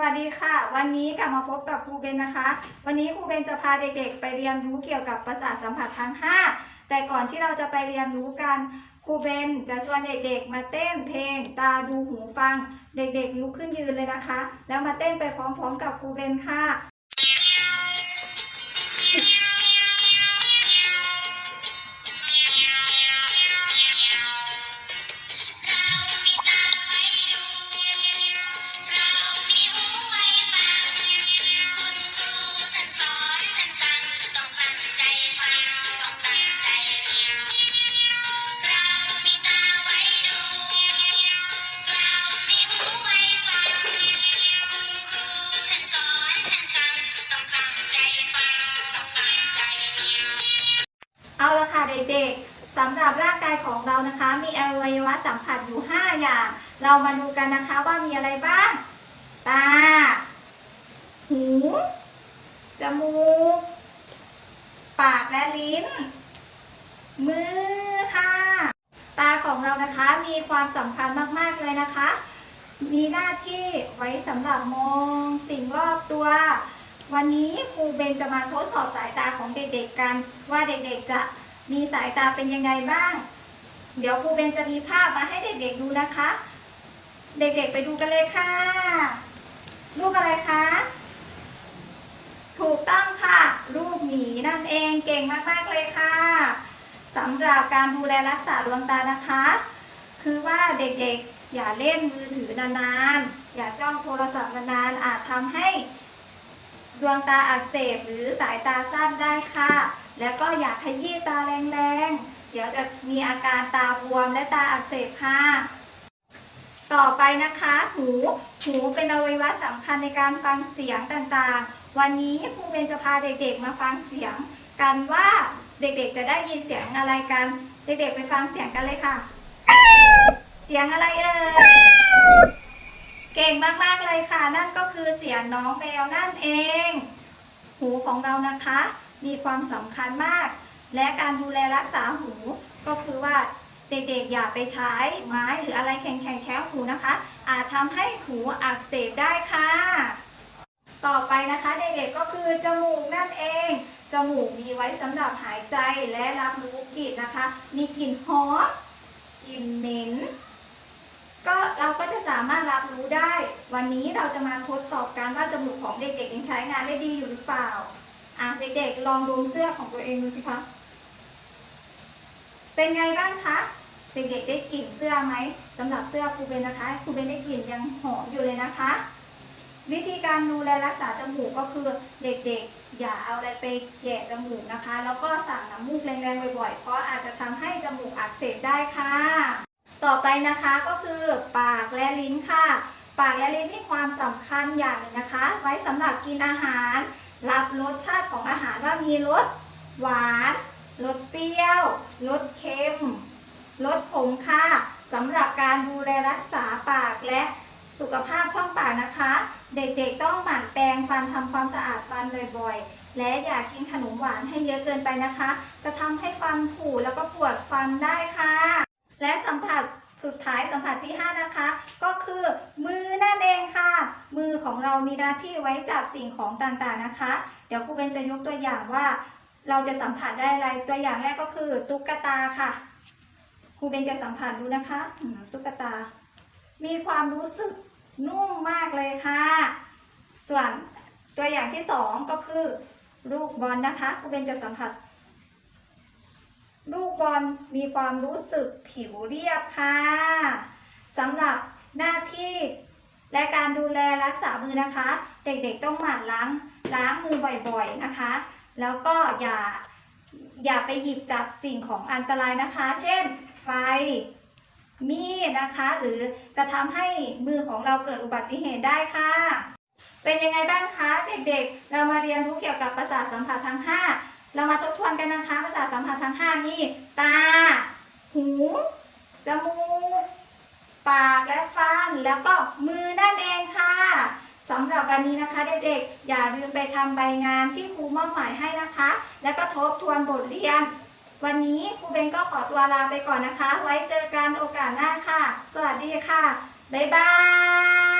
วัสดีค่ะ วันนี้กลับมาพบกับครูเบนนะคะ วันนี้ครูเบนจะพาเด็กๆ ไปเรียนรู้เกี่ยวกับประสาทสัมผัสทั้ง 5 แต่ก่อนที่เราจะไปเรียนรู้กันครูเบนจะชวนเด็กๆ มาเต้นเพลง ตาดูหูฟัง เด็กๆลุกขึ้นยืนเลยนะคะ แล้วมาเต้นไปพร้อมๆ กับครูเบนค่ะ สำหรับร่างกายของเรานะคะ มีอวัยวะสัมผัสอยู่ 5 อย่าง เรามาดูกันนะคะว่ามีอะไรบ้าง ตา หู จมูก ปากและลิ้น มือค่ะ ตาของเรานะคะมีความสำคัญมาก ๆ เลยนะคะ มีหน้าที่ไว้สำหรับมองสิ่งรอบตัววันนี้ครูเบนจะมาทดสอบสายตาของเด็กๆกัน ว่าเด็กๆจะ มีสายตาเป็นยังไงบ้าง เดี๋ยวครูเบนจะมีภาพมาให้เด็กๆดูนะคะ เด็กๆไปดูกันเลยค่ะ รูปอะไรคะ ถูกต้องค่ะ รูปหมีนั่นเองเก่งมากๆเลยค่ะสำหรับการดูแลรักษาดวงตานะคะ คือว่าเด็กๆอย่าเล่นมือถือนานๆ อย่าจ้องโทรศัพท์นานๆอาจทำให้ดวงตาอักเสบหรือสายตาสั้นได้ค่ะ แล้วก็อย่าขยี้ตาแรงๆ เดี๋ยวจะมีอาการตาบวมและตาอักเสบค่ะ ต่อไปนะคะ หู หูเป็นอวัยวะสำคัญในการฟังเสียงต่างๆ วันนี้ครูเบนจะพาเด็กๆมาฟังเสียง กันว่าเด็กๆจะได้ยินเสียงอะไรกัน เด็กๆไปฟังเสียงกันเลยค่ะ เสียงอะไรเอ่ย เก่งมากๆเลยค่ะ นั่นก็คือเสียงน้องแมวนั่นเอง หูของเรานะคะ มีความสำคัญมาก และการดูแลรักษาหูก็คือว่าเด็กๆอย่าไปใช้ไม้หรืออะไรแข็งๆแค่หูนะคะ อาจทำให้หูอักเสบได้ค่ะ ต่อไปนะคะเด็กๆก็คือจมูกนั่นเอง จมูกมีไว้สำหรับหายใจและรับรู้กลิ่นนะคะ มีกลิ่นหอมกลิ่นเหม็นก็เราก็จะสามารถรับรู้ได้ วันนี้เราจะมาทดสอบกันว่าจมูกของเด็กๆยังใช้งานได้ดีอยู่หรือเปล่า อะเด็กๆ ลองดมเสื้อของตัวเองดูสิคะ เป็นไงบ้างคะ เด็กๆ ได้กลิ่นเสื้อไหมสำหรับเสื้อครูเบนนะคะครูเบนได้กลิ่นยังหอมอยู่เลยนะคะ วิธีการดูแลรักษาจมูกก็คือเด็กๆ อย่าเอาอะไรไปแย่จมูกนะคะ แล้วก็สั่งน้ำมูกแรงๆบ่อยๆ เพราะอาจจะทำให้จมูกอักเสบได้ค่ะ ต่อไปนะคะก็คือปากและลิ้นค่ะ ปากและลิ้นมีความสำคัญอย่างหนึ่งนะคะ ไว้สำหรับกินอาหารรับรสชาติของอาหารว่ามีรสหวานรสเปรี้ยวรสเค็มรสขมค่ะสำหรับการดูแลรักษาปากและสุขภาพช่องปากนะคะ เด็กๆต้องหมั่นแปรงฟันทำความสะอาดฟันบ่อยๆ และอย่ากินขนมหวานให้เยอะเกินไปนะคะ จะทำให้ฟันผุแล้วก็ปวดฟันได้ค่ะ และสัมผัสสุดท้ายสัมผัสที่ 5 นะคะ ก็คือมือนั่นเอง ของเรามีหน้าที่ไว้จับสิ่งของต่างๆนะคะ เดี๋ยวครูเบนจะยกตัวอย่างว่า เราจะสัมผัสได้อะไรตัวอย่างแรกก็คือ ตุ๊กตาค่ะครูเบนจะสัมผัสดูนะคะตุ๊กตา มีความรู้สึกนุ่มมากเลยค่ะ ส่วนตัวอย่างที่สองก็คือลูกบอลนะคะครูเบนจะสัมผัส ลูกบอลมีความรู้สึกผิวเรียบค่ะสำหรับหน้าที่ และการดูแลรักษามือนะคะ เด็กๆต้องหมั่นล้างล้างมือบ่อยๆนะคะ แล้วก็อย่าอย่าไปหยิบจับสิ่งของอันตรายนะคะ เช่น ไฟ มีดนะคะ หรือจะทำให้มือของเราเกิดอุบัติเหตุได้ค่ะ เป็นยังไงบ้างคะเด็กๆ เรามาเรียนรู้เกี่ยวกับประสาทสัมผัสทั้ง 5 เรามาทบทวนกันนะคะ ประสาทสัมผัสทั้ง5มีตา หู จมูก ปากและฟันแล้วก็มือนั่นเองค่ะสำหรับวันนี้นะคะเด็กๆ อย่าลืมไปทำใบงานที่ครูมอบหมายให้นะคะ แล้วก็ทบทวนบทเรียน วันนี้ครูเบนก็ขอตัวลาไปก่อนนะคะ ไว้เจอกันโอกาสหน้าค่ะ สวัสดีค่ะ บ๊ายบาย